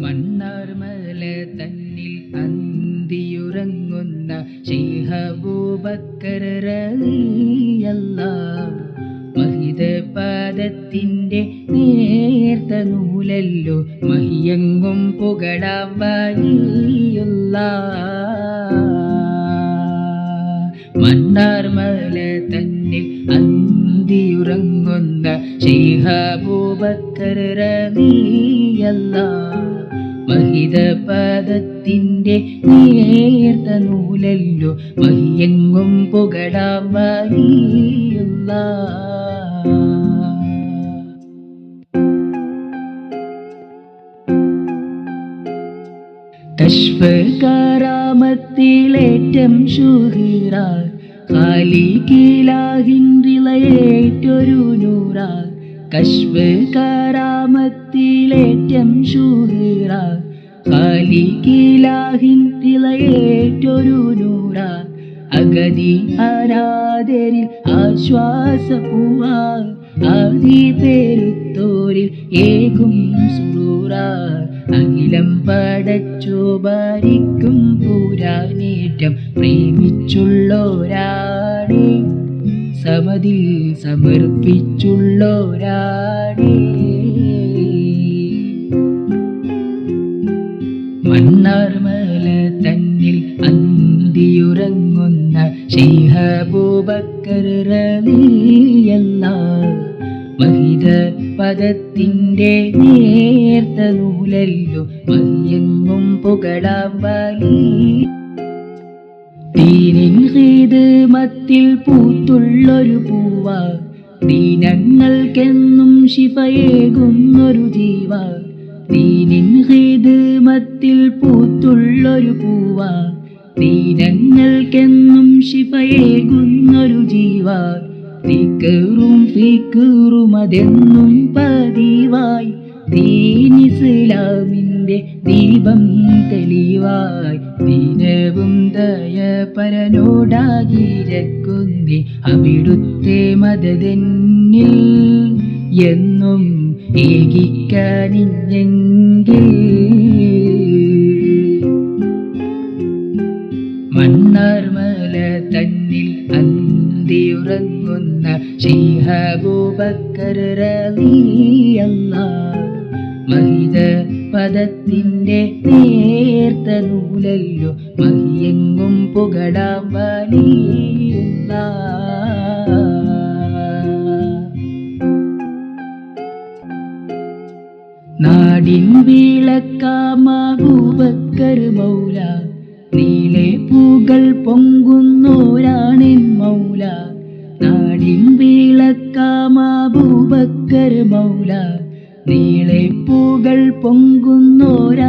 മണ്ണാർമല തന്നിൽ അന്തിയുറങ്ങുന്ന ശൈഹബൂബക്കർ റളിയല്ല മഹിത പാദത്തിന്റെ നേർത്ത നൂലല്ലോ മഹിയങ്ങും പുകടാം വലിയുള്ള മണ്ണാർമല തന്നിൽ അന്തിയുറങ്ങുന്ന ശൈഹബൂബക്കർ റളിയല്ല മഹിത പദത്തിന്റെ നേർത്ത നൂലല്ലോ മഹിയെങ്ങും പുകടാം വലിയുള്ള കശ്ഫ് കാരാമത്തിലേറ്റം ഷുഹീറ നൂറാ കശ്ഫ് കാരാമത്തിലേറ്റം ഷുഹീറ ഖാലിക്കിലാഹിൻറിളയേറ്റൊരു നൂറ അഗതി ആരാധരിൽ ആശ്വാസപൂവ ആദി പേരുത്തോരിൽ ഏകും സുറൂറ അഖിലം പടച്ചു ഭരിക്കും പുരാനേറ്റം പ്രേമിച്ചുള്ളോരാണി. സമതിൽ സമർപ്പിച്ചുള്ളോരാണി. മണ്ണാർമല തന്നിൽ അന്തിയുറങ്ങുന്ന ശൈഹബൂബക്കർ റവിയല്ല മഹിത പദത്തിന്റെ നേർത്ത നൂലല്ലോ മഹിയെങ്ങും പുകടാം വലി ദീനിൻ മത്തിൽ പൂത്തുള്ളൊരു പൂവ. ദീനങ്ങൾക്കെന്നും ശിഫയേകുന്നൊരു ജീവ. ദീനിൻ മത്തിൽ പൂത്തുള്ളൊരു പൂവ. ദീനങ്ങൾക്കെന്നും ശിഫയേകുന്നൊരു ജീവ. ഫിക്കറും ഫിക്കറും അതെന്നും പതിവായി ദീനിസ്ലാമിന്റെ ദീപം തെളിവായി. ദീനവും ദയ പരനോടാകിരക്കുന്നേ അവിടുത്തെ മതതെന്നിൽ എന്നും ഏകിക്കാനിഞ്ഞെങ്കിൽ. മണ്ണാർമല തന്നിൽ അന്തിയുറങ്ങുന്ന ശൈഹബൂബക്കർ റളിയല്ല മഹിത പദത്തിന്റെ നേർത്ത നൂലല്ലോ മഹിയെങ്ങും പുകടാം വലിയുള്ള നാടിൻ വിളക്കാമൂബക്കർ മൗല നീളെ പൂകൾ പൊങ്കുന്നോരാണിൻ മൗല. നാടിൻ വീളക്കാമാബൂബക്കർ മൗല. നീളെ പൂകൾ പൊങ്കുന്നോരാ